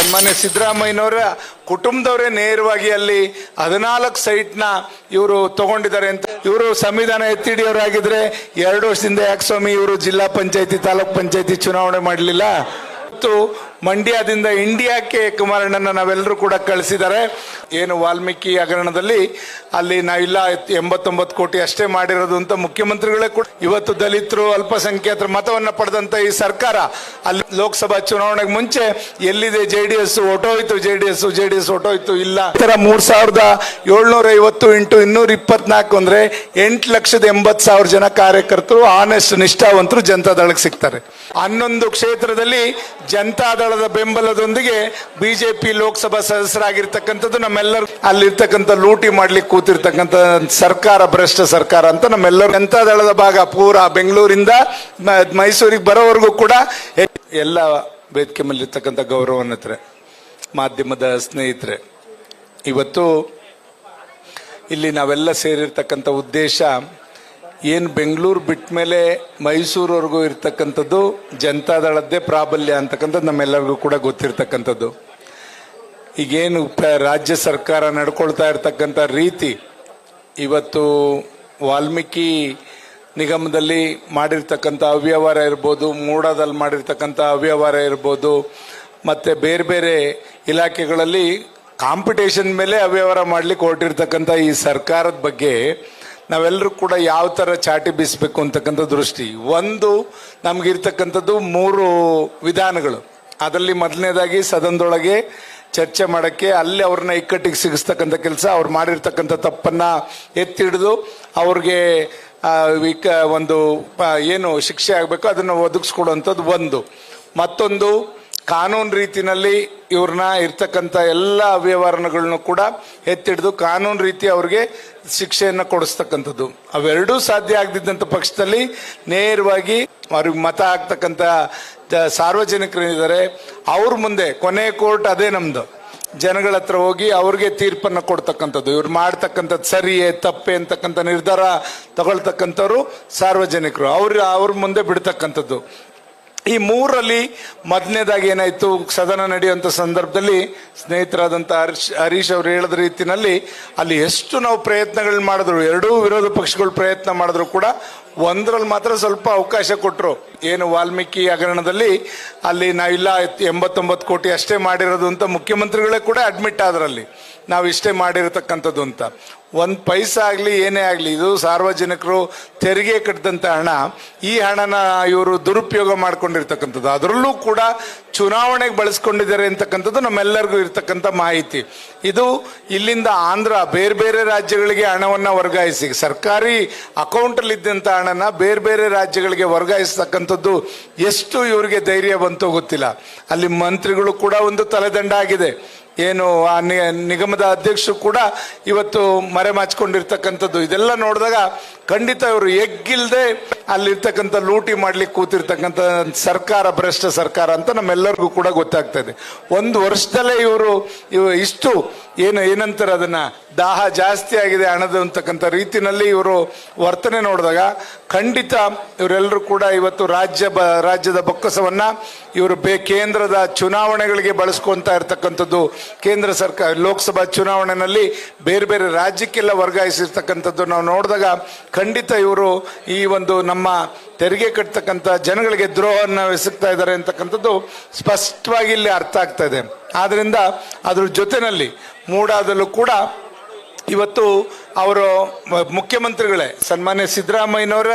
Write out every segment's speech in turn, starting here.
ಸನ್ಮಾನ್ಯ ಸಿದ್ದರಾಮಯ್ಯನವರ ಕುಟುಂಬದವರೇ ನೇರವಾಗಿ ಅಲ್ಲಿ ಹದಿನಾಲ್ಕು ಸೈಟ್ನ ಇವರು ತಗೊಂಡಿದ್ದಾರೆ ಅಂತ. ಇವರು ಸಂವಿಧಾನ ಎತ್ತಿಡಿಯವರಾಗಿದ್ರೆ ಎರಡು ವರ್ಷದಿಂದ ಯಾಕೆ ಸ್ವಾಮಿ ಇವರು ಜಿಲ್ಲಾ ಪಂಚಾಯತಿ, ತಾಲೂಕ್ ಪಂಚಾಯತಿ ಚುನಾವಣೆ ಮಾಡಲಿಲ್ಲ? ಮತ್ತು ಮಂಡ್ಯದಿಂದ ಇಂಡಿಯಾಕ್ಕೆ ಕುಮಾರಣ್ಣನ ನಾವೆಲ್ಲರೂ ಕೂಡ ಕಳಿಸಿದ್ದಾರೆ ಏನು ವಾಲ್ಮೀಕಿ ಹಗರಣದಲ್ಲಿ ಅಲ್ಲಿ ನಾವಿಲ್ಲ, ಎಂಬತ್ತೊಂಬತ್ತು ಕೋಟಿ ಅಷ್ಟೇ ಮಾಡಿರೋದು ಅಂತ ಮುಖ್ಯಮಂತ್ರಿಗಳೇ ಕೂಡ ಇವತ್ತು ದಲಿತರು ಅಲ್ಪಸಂಖ್ಯಾತರ ಮತವನ್ನು ಪಡೆದಂತ ಈ ಸರ್ಕಾರ, ಅಲ್ಲಿ ಲೋಕಸಭಾ ಚುನಾವಣೆಗೆ ಮುಂಚೆ ಎಲ್ಲಿದೆ J D S ಒಟೋಯ್ತು J D S J D S ಒಟೋಯ್ತು ಇಲ್ಲ. ಈ ಥರ ಮೂರ್ ಸಾವಿರದ ಏಳ್ನೂರ ಐವತ್ತು ಇಂಟು ಇನ್ನೂರ ಇಪ್ಪತ್ನಾಲ್ಕು ಅಂದ್ರೆ ಎಂಟು ಲಕ್ಷದ ಎಂಬತ್ತು ಸಾವಿರ ಜನ ಕಾರ್ಯಕರ್ತರು ಆನೆಸ್ಟ್ ನಿಷ್ಠಾವಂತರು ಜನತಾದಳಕ್ಕೆ ಸಿಗ್ತಾರೆ. ಹನ್ನೊಂದು ಕ್ಷೇತ್ರದಲ್ಲಿ ಜನತಾದಳದ ಬೆಂಬಲದೊಂದಿಗೆ ಬಿಜೆಪಿ ಲೋಕಸಭಾ ಸದಸ್ಯರಾಗಿರ್ತಕ್ಕಂಥದ್ದು ನಮ್ಮೆಲ್ಲರೂ. ಅಲ್ಲಿರ್ತಕ್ಕಂಥ ಲೂಟಿ ಮಾಡ್ಲಿಕ್ಕೆ ಕೂತಿರ್ತಕ್ಕಂಥ ಸರ್ಕಾರ, ಭ್ರಷ್ಟ ಸರ್ಕಾರ ಅಂತ ನಮ್ಮೆಲ್ಲರೂ. ಜನತಾದಳದ ಭಾಗ? ಪೂರಾ ಬೆಂಗಳೂರಿಂದ ಮೈಸೂರಿಗೆ ಬರೋವರೆಗೂ ಕೂಡ ಎಲ್ಲ ವೇದಿಕೆ ಮೇಲೆ ಇರ್ತಕ್ಕಂಥ ಮಾಧ್ಯಮದ ಸ್ನೇಹಿತರೆ. ಇವತ್ತು ಇಲ್ಲಿ ನಾವೆಲ್ಲ ಸೇರಿರ್ತಕ್ಕಂಥ ಉದ್ದೇಶ ಏನು ಬೆಂಗಳೂರು ಬಿಟ್ಟ ಮೇಲೆ ಮೈಸೂರವರೆಗೂ ಇರ್ತಕ್ಕಂಥದ್ದು ಜನತಾದಳದ್ದೇ ಪ್ರಾಬಲ್ಯ ಅಂತಕ್ಕಂಥದ್ದು ನಮ್ಮೆಲ್ಲರಿಗೂ ಕೂಡ ಗೊತ್ತಿರ್ತಕ್ಕಂಥದ್ದು. ಈಗೇನು ರಾಜ್ಯ ಸರ್ಕಾರ ನಡ್ಕೊಳ್ತಾ ಇರ್ತಕ್ಕಂಥ ರೀತಿ ಇವತ್ತು ವಾಲ್ಮೀಕಿ ನಿಗಮದಲ್ಲಿ ಮಾಡಿರ್ತಕ್ಕಂಥ ಅವ್ಯವಹಾರ ಇರ್ಬೋದು, ಮೂಡಾದಲ್ಲಿ ಮಾಡಿರ್ತಕ್ಕಂಥ ಅವ್ಯವಹಾರ ಇರ್ಬೋದು, ಮತ್ತು ಬೇರೆ ಬೇರೆ ಇಲಾಖೆಗಳಲ್ಲಿ ಕಾಂಪಿಟೇಷನ್ ಮೇಲೆ ಅವ್ಯವಹಾರ ಮಾಡ್ಲಿಕ್ಕೆ ಹೊರಟಿರ್ತಕ್ಕಂಥ ಈ ಸರ್ಕಾರದ ಬಗ್ಗೆ ನಾವೆಲ್ಲರೂ ಕೂಡ ಯಾವ ಥರ ಚಾಟಿ ಬೀಸಬೇಕು ಅಂತಕ್ಕಂಥ ದೃಷ್ಟಿ. ಒಂದು, ನಮಗಿರ್ತಕ್ಕಂಥದ್ದು ಮೂರು ವಿಧಾನಗಳು. ಅದರಲ್ಲಿ ಮೊದಲನೇದಾಗಿ ಸದನದೊಳಗೆ ಚರ್ಚೆ ಮಾಡೋಕ್ಕೆ ಅಲ್ಲಿ ಅವ್ರನ್ನ ಇಕ್ಕಟ್ಟಿಗೆ ಸಿಗಿಸ್ತಕ್ಕಂಥ ಕೆಲಸ, ಅವ್ರು ಮಾಡಿರ್ತಕ್ಕಂಥ ತಪ್ಪನ್ನು ಎತ್ತಿ ಹಿಡಿದು ಅವ್ರಿಗೆ ವಿಕ ಒಂದು ಏನು ಶಿಕ್ಷೆ ಆಗಬೇಕು ಅದನ್ನು ಒದಗಿಸ್ಕೊಡುವಂಥದ್ದು ಒಂದು. ಮತ್ತೊಂದು ಕಾನೂನು ರೀತಿನಲ್ಲಿ ಇವ್ರನ್ನ ಇರ್ತಕ್ಕಂಥ ಎಲ್ಲ ಅವ್ಯವಹಾರಗಳನ್ನು ಕೂಡ ಎತ್ತಿಡಿದು ಕಾನೂನು ರೀತಿ ಅವ್ರಿಗೆ ಶಿಕ್ಷೆಯನ್ನು ಕೊಡಿಸ್ತಕ್ಕಂಥದ್ದು. ಅವೆರಡೂ ಸಾಧ್ಯ ಆಗದಿದ್ದಂಥ ಪಕ್ಷದಲ್ಲಿ ನೇರವಾಗಿ ಅವ್ರಿಗೆ ಮತ ಹಾಕ್ತಕ್ಕಂಥ ಸಾರ್ವಜನಿಕರೇನಿದ್ದಾರೆ ಅವ್ರ ಮುಂದೆ ಕೊನೆ ಕೋರ್ಟ್ ಅದೇ ನಮ್ಮದು ಜನಗಳ ಹತ್ರ ಹೋಗಿ ಅವ್ರಿಗೆ ತೀರ್ಪನ್ನು ಕೊಡ್ತಕ್ಕಂಥದ್ದು. ಇವ್ರು ಮಾಡ್ತಕ್ಕಂಥದ್ದು ಸರಿಯೇ ತಪ್ಪೆ ಅಂತಕ್ಕಂಥ ನಿರ್ಧಾರ ತಗೊಳ್ತಕ್ಕಂಥವ್ರು ಸಾರ್ವಜನಿಕರು. ಅವ್ರ ಅವ್ರ ಮುಂದೆ ಬಿಡ್ತಕ್ಕಂಥದ್ದು. ಈ ಮೂರಲ್ಲಿ ಮೊದಲನೇದಾಗಿ ಏನಾಯ್ತು? ಸದನ ನಡೆಯುವಂತ ಸಂದರ್ಭದಲ್ಲಿ ಸ್ನೇಹಿತರಾದಂಥ ಹರ್ಷ್ ಹರೀಶ್ ಅವರು ಹೇಳಿದ ರೀತಿನಲ್ಲಿ ಅಲ್ಲಿ ಎಷ್ಟು ನಾವು ಪ್ರಯತ್ನಗಳು ಮಾಡಿದ್ರು, ಎರಡೂ ವಿರೋಧ ಪಕ್ಷಗಳು ಪ್ರಯತ್ನ ಮಾಡಿದ್ರು ಕೂಡ ಒಂದರಲ್ಲಿ ಮಾತ್ರ ಸ್ವಲ್ಪ ಅವಕಾಶ ಕೊಟ್ಟರು ಏನು ವಾಲ್ಮೀಕಿ ಹಗರಣದಲ್ಲಿ ಅಲ್ಲಿ ನಾವಿಲ್ಲ, ಎಂಬತ್ತೊಂಬತ್ತು ಕೋಟಿ ಅಷ್ಟೇ ಮಾಡಿರೋದು ಅಂತ ಮುಖ್ಯಮಂತ್ರಿಗಳೇ ಕೂಡ ಅಡ್ಮಿಟ್ ಆದ್ರಲ್ಲಿ. ನಾವು ಇಷ್ಟೇ ಮಾಡಿರತಕ್ಕಂಥದ್ದು ಅಂತ. ಒಂದು ಪೈಸಾ ಆಗಲಿ, ಏನೇ ಆಗಲಿ, ಇದು ಸಾರ್ವಜನಿಕರು ತೆರಿಗೆ ಕಟ್ಟಿದಂಥ ಹಣ. ಈ ಹಣನ ಇವರು ದುರುಪಯೋಗ ಮಾಡ್ಕೊಂಡಿರ್ತಕ್ಕಂಥದ್ದು. ಅದರಲ್ಲೂ ಕೂಡ ಚುನಾವಣೆಗೆ ಬಳಸ್ಕೊಂಡಿದ್ದಾರೆ ಅಂತಕ್ಕಂಥದ್ದು ನಮ್ಮೆಲ್ಲರಿಗೂ ಇರ್ತಕ್ಕಂಥ ಮಾಹಿತಿ. ಇದು ಇಲ್ಲಿಂದ ಆಂಧ್ರ, ಬೇರೆ ಬೇರೆ ರಾಜ್ಯಗಳಿಗೆ ಹಣವನ್ನು ವರ್ಗಾಯಿಸಿ. ಸರ್ಕಾರಿ ಅಕೌಂಟಲ್ಲಿ ಇದ್ದಂಥ ಹಣನ ಬೇರೆ ಬೇರೆ ರಾಜ್ಯಗಳಿಗೆ ವರ್ಗಾಯಿಸ್ತಕ್ಕಂಥದ್ದು ಎಷ್ಟು ಇವರಿಗೆ ಧೈರ್ಯ ಬಂತು ಗೊತ್ತಿಲ್ಲ. ಅಲ್ಲಿ ಮಂತ್ರಿಗಳು ಕೂಡ ಒಂದು ತಲೆದಂಡ ಆಗಿದೆ. ಏನು ಆ ನಿಗಮದ ಅಧ್ಯಕ್ಷರು ಕೂಡ ಇವತ್ತು ಮರೆಮಾಚಿಕೊಂಡಿರ್ತಕ್ಕಂಥದ್ದು ಇದೆಲ್ಲ ನೋಡಿದಾಗ ಖಂಡಿತ ಇವರು ಎಗ್ಗಿಲ್ದೆ ಅಲ್ಲಿರ್ತಕ್ಕಂಥ ಲೂಟಿ ಮಾಡ್ಲಿಕ್ಕೆ ಕೂತಿರ್ತಕ್ಕಂಥ ಸರ್ಕಾರ, ಭ್ರಷ್ಟ ಸರ್ಕಾರ ಅಂತ ನಮ್ಮೆಲ್ಲರಿಗೂ ಕೂಡ ಗೊತ್ತಾಗ್ತಾ ಇದೆ ಒಂದು ವರ್ಷದಲ್ಲೇ ಇವರು ಇವ ಇಷ್ಟು ಏನು, ಏನಂತಾರೆ ಅದನ್ನ, ದಾಹ ಜಾಸ್ತಿ ಆಗಿದೆ ಹಣದ ಅಂತಕ್ಕಂಥ ರೀತಿನಲ್ಲಿ ಇವರು ವರ್ತನೆ ನೋಡಿದಾಗ ಖಂಡಿತ ಇವರೆಲ್ಲರೂ ಕೂಡ ಇವತ್ತು ರಾಜ್ಯ ಬ, ರಾಜ್ಯದ ಬೊಕ್ಕಸವನ್ನ ಇವರು ಬೇ, ಕೇಂದ್ರದ ಚುನಾವಣೆಗಳಿಗೆ ಬಳಸ್ಕೊಂತ ಇರ್ತಕ್ಕಂಥದ್ದು ಕೇಂದ್ರ ಸರ್ಕಾರ, ಲೋಕಸಭಾ ಚುನಾವಣೆಯಲ್ಲಿ ಬೇರೆ ಬೇರೆ ರಾಜ್ಯಕ್ಕೆಲ್ಲ ವರ್ಗಾಯಿಸಿರ್ತಕ್ಕಂಥದ್ದು ನಾವು ನೋಡಿದಾಗ ಖಂಡಿತ ಇವರು ಈ ಒಂದು ನಮ್ಮ ತೆರಿಗೆ ಕಟ್ತಕ್ಕಂಥ ಜನಗಳಿಗೆ ದ್ರೋಹವನ್ನು ಎಸಗ್ತಾ ಇದ್ದಾರೆ ಅಂತಕ್ಕಂಥದ್ದು ಸ್ಪಷ್ಟವಾಗಿ ಇಲ್ಲಿ ಅರ್ಥ ಆಗ್ತಾ ಇದೆ. ಆದ್ದರಿಂದ ಅದ್ರ ಜೊತೆಯಲ್ಲಿ ಮೂಡಾದಲ್ಲೂ ಕೂಡ ಇವತ್ತು ಅವರು ಮುಖ್ಯಮಂತ್ರಿಗಳೇ, ಸನ್ಮಾನ್ಯ ಸಿದ್ದರಾಮಯ್ಯನವರ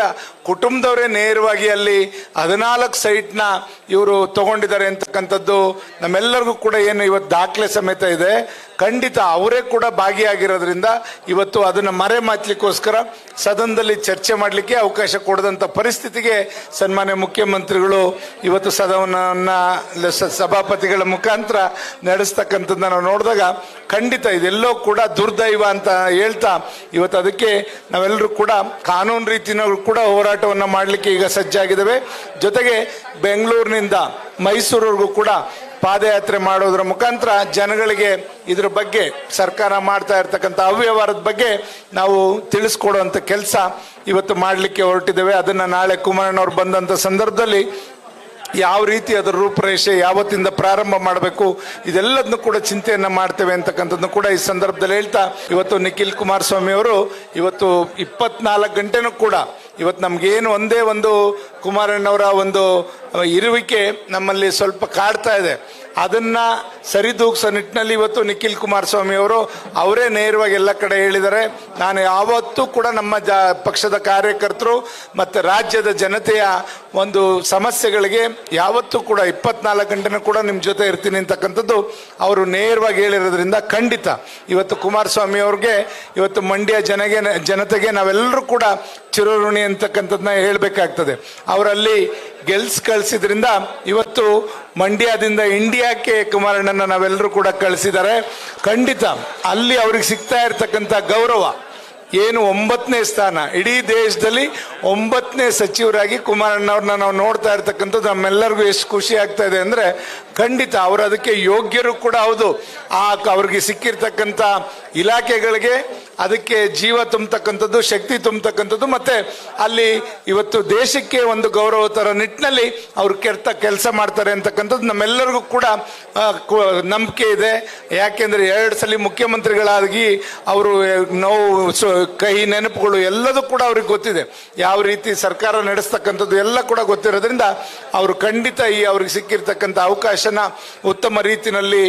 ಕುಟುಂಬದವರೇ ನೇರವಾಗಿ ಅಲ್ಲಿ ಹದಿನಾಲ್ಕು ಸೈಟ್ನ ಇವರು ತಗೊಂಡಿದ್ದಾರೆ ಅಂತಕ್ಕಂಥದ್ದು ನಮ್ಮೆಲ್ಲರಿಗೂ ಕೂಡ ಏನು ಇವತ್ತು ದಾಖಲೆ ಸಮೇತ ಇದೆ. ಖಂಡಿತ ಅವರೇ ಕೂಡ ಭಾಗಿಯಾಗಿರೋದ್ರಿಂದ ಇವತ್ತು ಅದನ್ನು ಮರೆ ಮಾಚಲಿಕ್ಕೋಸ್ಕರ ಸದನದಲ್ಲಿ ಚರ್ಚೆ ಮಾಡಲಿಕ್ಕೆ ಅವಕಾಶ ಕೊಡದಂಥ ಪರಿಸ್ಥಿತಿಗೆ ಸನ್ಮಾನ್ಯ ಮುಖ್ಯಮಂತ್ರಿಗಳು ಇವತ್ತು ಸದನವನ್ನು ಸಭಾಪತಿಗಳ ಮುಖಾಂತರ ನಡೆಸ್ತಕ್ಕಂಥದ್ದನ್ನ ನಾವು ನೋಡಿದಾಗ ಖಂಡಿತ ಇದೆಲ್ಲೋ ಕೂಡ ದುರ್ದೈವ ಅಂತ ಹೇಳ್ತಾ ಇವತ್ತು ಅದಕ್ಕೆ ನಾವೆಲ್ಲರೂ ಕೂಡ ಕಾನೂನು ರೀತಿನಲ್ಲೂ ಕೂಡ ಹೋರಾಟವನ್ನು ಮಾಡಲಿಕ್ಕೆ ಈಗ ಸಜ್ಜಾಗಿದ್ದಾವೆ. ಜೊತೆಗೆ ಬೆಂಗಳೂರಿನಿಂದ ಮೈಸೂರವರೆಗೂ ಕೂಡ ಪಾದಯಾತ್ರೆ ಮಾಡೋದ್ರ ಮುಖಾಂತರ ಜನಗಳಿಗೆ ಇದ್ರ ಬಗ್ಗೆ ಸರ್ಕಾರ ಮಾಡ್ತಾ ಇರ್ತಕ್ಕಂಥ ಅವ್ಯವಹಾರದ ಬಗ್ಗೆ ನಾವು ತಿಳಿಸ್ಕೊಡುವಂಥ ಕೆಲಸ ಇವತ್ತು ಮಾಡಲಿಕ್ಕೆ ಹೊರಟಿದ್ದೇವೆ. ಅದನ್ನ ನಾಳೆ ಕುಮಾರಣ್ಣವ್ರು ಬಂದಂತ ಸಂದರ್ಭದಲ್ಲಿ ಯಾವ ರೀತಿ ಅದರ ರೂಪರೇಷೆ ಯಾವತ್ತಿಂದ ಪ್ರಾರಂಭ ಮಾಡಬೇಕು ಇದೆಲ್ಲದನ್ನು ಕೂಡ ಚಿಂತೆಯನ್ನು ಮಾಡ್ತೇವೆ ಅಂತಕ್ಕಂಥದ್ದು ಕೂಡ ಈ ಸಂದರ್ಭದಲ್ಲಿ ಹೇಳ್ತಾ, ಇವತ್ತು ನಿಖಿಲ್ ಕುಮಾರಸ್ವಾಮಿ ಅವರು ಇವತ್ತು ಇಪ್ಪತ್ನಾಲ್ಕು ಗಂಟೆನೂ ಕೂಡ ಇವತ್ತು ನಮ್ಗೇನು ಒಂದೇ ಒಂದು ಕುಮಾರಣ್ಣವರ ಒಂದು ಇರುವಿಕೆ ನಮ್ಮಲ್ಲಿ ಸ್ವಲ್ಪ ಕಾಡ್ತಾ ಇದೆ. ಅದನ್ನ ಸರಿದೂಗಿಸೋ ನಿಟ್ಟಿನಲ್ಲಿ ಇವತ್ತು ನಿಖಿಲ್ ಕುಮಾರಸ್ವಾಮಿ ಅವರು, ಅವರೇ ನೇರವಾಗಿ ಎಲ್ಲ ಕಡೆ ಹೇಳಿದ್ದಾರೆ. ನಾನು ಯಾವತ್ತೂ ಕೂಡ ನಮ್ಮ ಜ, ಪಕ್ಷದ ಕಾರ್ಯಕರ್ತರು ಮತ್ತು ರಾಜ್ಯದ ಜನತೆಯ ಒಂದು ಸಮಸ್ಯೆಗಳಿಗೆ ಯಾವತ್ತೂ ಕೂಡ ಇಪ್ಪತ್ನಾಲ್ಕು ಗಂಟೆನೂ ಕೂಡ ನಿಮ್ಮ ಜೊತೆ ಇರ್ತೀನಿ ಅಂತಕ್ಕಂಥದ್ದು ಅವರು ನೇರವಾಗಿ ಹೇಳಿರೋದ್ರಿಂದ ಖಂಡಿತ. ಇವತ್ತು ಕುಮಾರಸ್ವಾಮಿ ಅವ್ರಿಗೆ, ಇವತ್ತು ಮಂಡ್ಯ ಜನಗೆ, ಜನತೆಗೆ ನಾವೆಲ್ಲರೂ ಕೂಡ ಚಿರಋಣಿ ಅಂತಕ್ಕಂಥದ್ದನ್ನ ಹೇಳಬೇಕಾಗ್ತದೆ. ಅವರಲ್ಲಿ ಗೆಲ್ಸ್ ಕಳಿಸಿದ್ರಿಂದ ಇವತ್ತು ಮಂಡ್ಯದಿಂದ ಇಂಡಿಯಾಕ್ಕೆ ಕುಮಾರಣ್ಣನ ನಾವೆಲ್ಲರೂ ಕೂಡ ಕಳಿಸಿದ್ದಾರೆ. ಖಂಡಿತ ಅಲ್ಲಿ ಅವ್ರಿಗೆ ಸಿಗ್ತಾ ಇರತಕ್ಕಂಥ ಗೌರವ ಏನು ಒಂಬತ್ತನೇ ಸ್ಥಾನ. ಇಡೀ ದೇಶದಲ್ಲಿ ಒಂಬತ್ತನೇ ಸಚಿವರಾಗಿ ಕುಮಾರಣ್ಣವ್ರನ್ನ ನಾವು ನೋಡ್ತಾ ಇರ್ತಕ್ಕಂಥದ್ದು ನಮ್ಮೆಲ್ಲರಿಗೂ ಎಷ್ಟು ಖುಷಿ ಆಗ್ತಾ ಇದೆ ಅಂದರೆ ಖಂಡಿತ ಅವರು ಅದಕ್ಕೆ ಯೋಗ್ಯರು ಕೂಡ ಹೌದು. ಆ ಅವ್ರಿಗೆ ಸಿಕ್ಕಿರ್ತಕ್ಕಂಥ ಇಲಾಖೆಗಳಿಗೆ ಅದಕ್ಕೆ ಜೀವ ತುಂಬತಕ್ಕಂಥದ್ದು, ಶಕ್ತಿ ತುಂಬತಕ್ಕಂಥದ್ದು, ಮತ್ತೆ ಅಲ್ಲಿ ಇವತ್ತು ದೇಶಕ್ಕೆ ಒಂದು ಗೌರವ ತರ ನಿಟ್ಟಿನಲ್ಲಿ ಅವ್ರು ಕೆಟ್ಟ ಕೆಲಸ ಮಾಡ್ತಾರೆ ಅಂತಕ್ಕಂಥದ್ದು ನಮ್ಮೆಲ್ಲರಿಗೂ ಕೂಡ ನಂಬಿಕೆ ಇದೆ. ಯಾಕೆಂದ್ರೆ ಎರಡು ಸಲ ಮುಖ್ಯಮಂತ್ರಿಗಳಾಗಿ ಅವರು ನೋವು ಕಹಿ ನೆನಪುಗಳು ಎಲ್ಲದೂ ಕೂಡ ಅವ್ರಿಗೆ ಗೊತ್ತಿದೆ. ಯಾವ ರೀತಿ ಸರ್ಕಾರ ನಡೆಸ್ತಕ್ಕಂಥದ್ದು ಎಲ್ಲ ಕೂಡ ಗೊತ್ತಿರೋದ್ರಿಂದ ಅವರು ಖಂಡಿತ ಈ ಅವ್ರಿಗೆ ಸಿಕ್ಕಿರ್ತಕ್ಕಂಥ ಅವಕಾಶನ ಉತ್ತಮ ರೀತಿಯಲ್ಲಿ